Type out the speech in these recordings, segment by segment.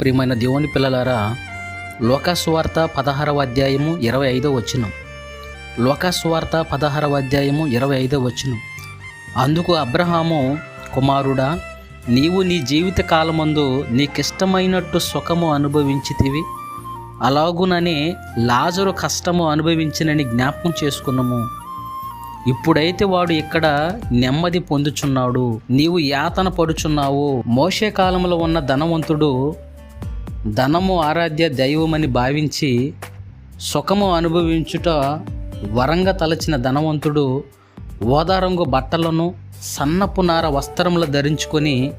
ప్రియమైన దేవుని పిల్లలారా లోకాసువార్త పదహారవ అధ్యాయము ఇరవై ఐదో వచనం. లోకాసువార్త పదహారవ అధ్యాయము ఇరవై ఐదో వచనం. అందుకు అబ్రహాము కుమారుడా నీవు నీ జీవిత కాలమందు నీకిష్టమైనట్టు సుఖము అనుభవించితివి. అలాగుననే లాజరు కష్టము అనుభవించినని జ్ఞాపకం చేసుకున్నాము. ఇప్పుడైతే వాడు ఇక్కడ నెమ్మది పొందుచున్నాడు. నీవు యాతన పడుచున్నావు. మోసే కాలంలో ఉన్న ధనవంతుడు ధనము ఆరాధ్య దైవమని భావించి సుఖము అనుభవించుట వరంగా తలచిన ధనవంతుడు ఓదారంగు బట్టలను సన్నపు నార వస్త్రములు ధరించుకొని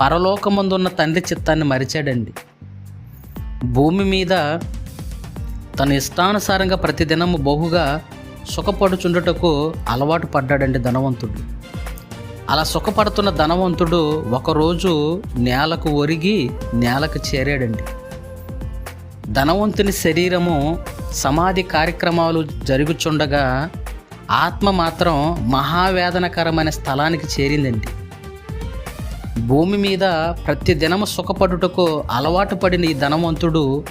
పరలోకమందున్న తండ్రి చిత్తాన్ని మరిచాడండి. భూమి మీద తన ఇష్టానుసారంగా ప్రతిదినము బహుగా సుఖపడుచుండుటకు అలవాటు పడ్డాడండి ధనవంతుడు. అలా సుఖపడుతున్న ధనవంతుడు ఒకరోజు నేలకు ఒరిగి నేలకు చేరాడండి. ధనవంతుని శరీరము సమాధి కార్యక్రమాలు జరుగుచుండగా ఆత్మ మాత్రం మహావేదనకరమైన స్థలానికి చేరిందండి. భూమి మీద ప్రతి దినము సుఖపడుటకు అలవాటు పడిన ఈ ధనవంతుడు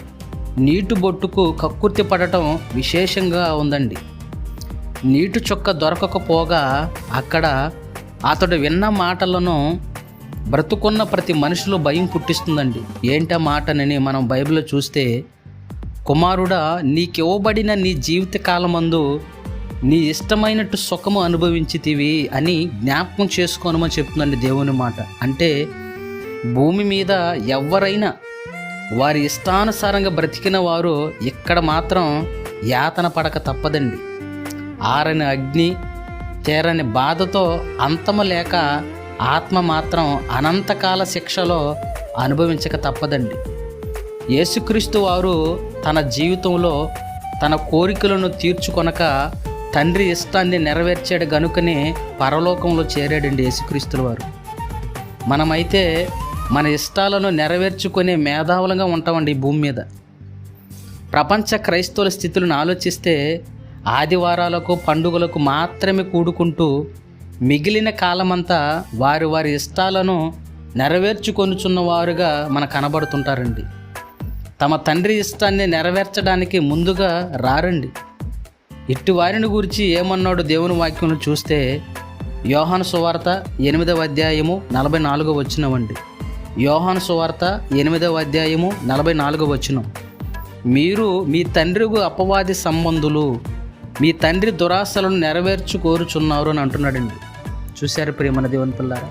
నీటి బొట్టుకు కక్కుర్తి పడటం విశేషంగా ఉందండి. నీటి చుక్క దొరకకపోగా అక్కడ అతడు విన్న మాటలను బ్రతుకున్న ప్రతి మనిషిలో భయం పుట్టిస్తుందండి. ఏంటా మాటనని మనం బైబిల్లో చూస్తే కుమారుడా నీకివ్వబడిన నీ జీవితకాలమందు నీ ఇష్టమైనట్టు సుఖము అనుభవించితివి అని జ్ఞాపకం చేసుకోనమని చెప్తుందండి దేవుని మాట. అంటే భూమి మీద ఎవరైనా వారి ఇష్టానుసారంగా బ్రతికిన వారు ఇక్కడ మాత్రం యాతన పడక తప్పదండి. ఆరని అగ్ని తీరని బాధతో అంతము లేక ఆత్మ మాత్రం అనంతకాల శిక్షలో అనుభవించక తప్పదండి. యేసుక్రీస్తు వారు తన జీవితంలో తన కోరికలను తీర్చుకొనక తండ్రి ఇష్టాన్ని నెరవేర్చాడు గనుకనే పరలోకంలో చేరాడండి యేసుక్రీస్తుల వారు. మనమైతే మన ఇష్టాలను నెరవేర్చుకునే మేధావులంగా ఉంటామండి ఈ భూమి మీద. ప్రపంచ క్రైస్తవుల స్థితులను ఆలోచిస్తే ఆదివారాలకు పండుగలకు మాత్రమే కూడుకుంటూ మిగిలిన కాలమంతా వారి వారి ఇష్టాలను నెరవేర్చుకొనుచున్నవారుగా మన కనబడుతుంటారండి. తమ తండ్రి ఇష్టాన్ని నెరవేర్చడానికి ముందుగా రారండి. ఇట్టి వారిని గురించి ఏమన్నాడు దేవుని వాక్యం చూస్తే యోహాను సువార్త ఎనిమిదవ అధ్యాయము నలభై నాలుగో వచ్చినవండి యోహాను సువార్త ఎనిమిదవ అధ్యాయము నలభై నాలుగో వచ్చినం మీరు మీ తండ్రికు అపవాది సంబంధులు మీ తండ్రి దురాశలను నెరవేర్చు కోరుచున్నారు అని అంటున్నాడండి. చూశారు ప్రియమణ దేవుని పిల్లారా?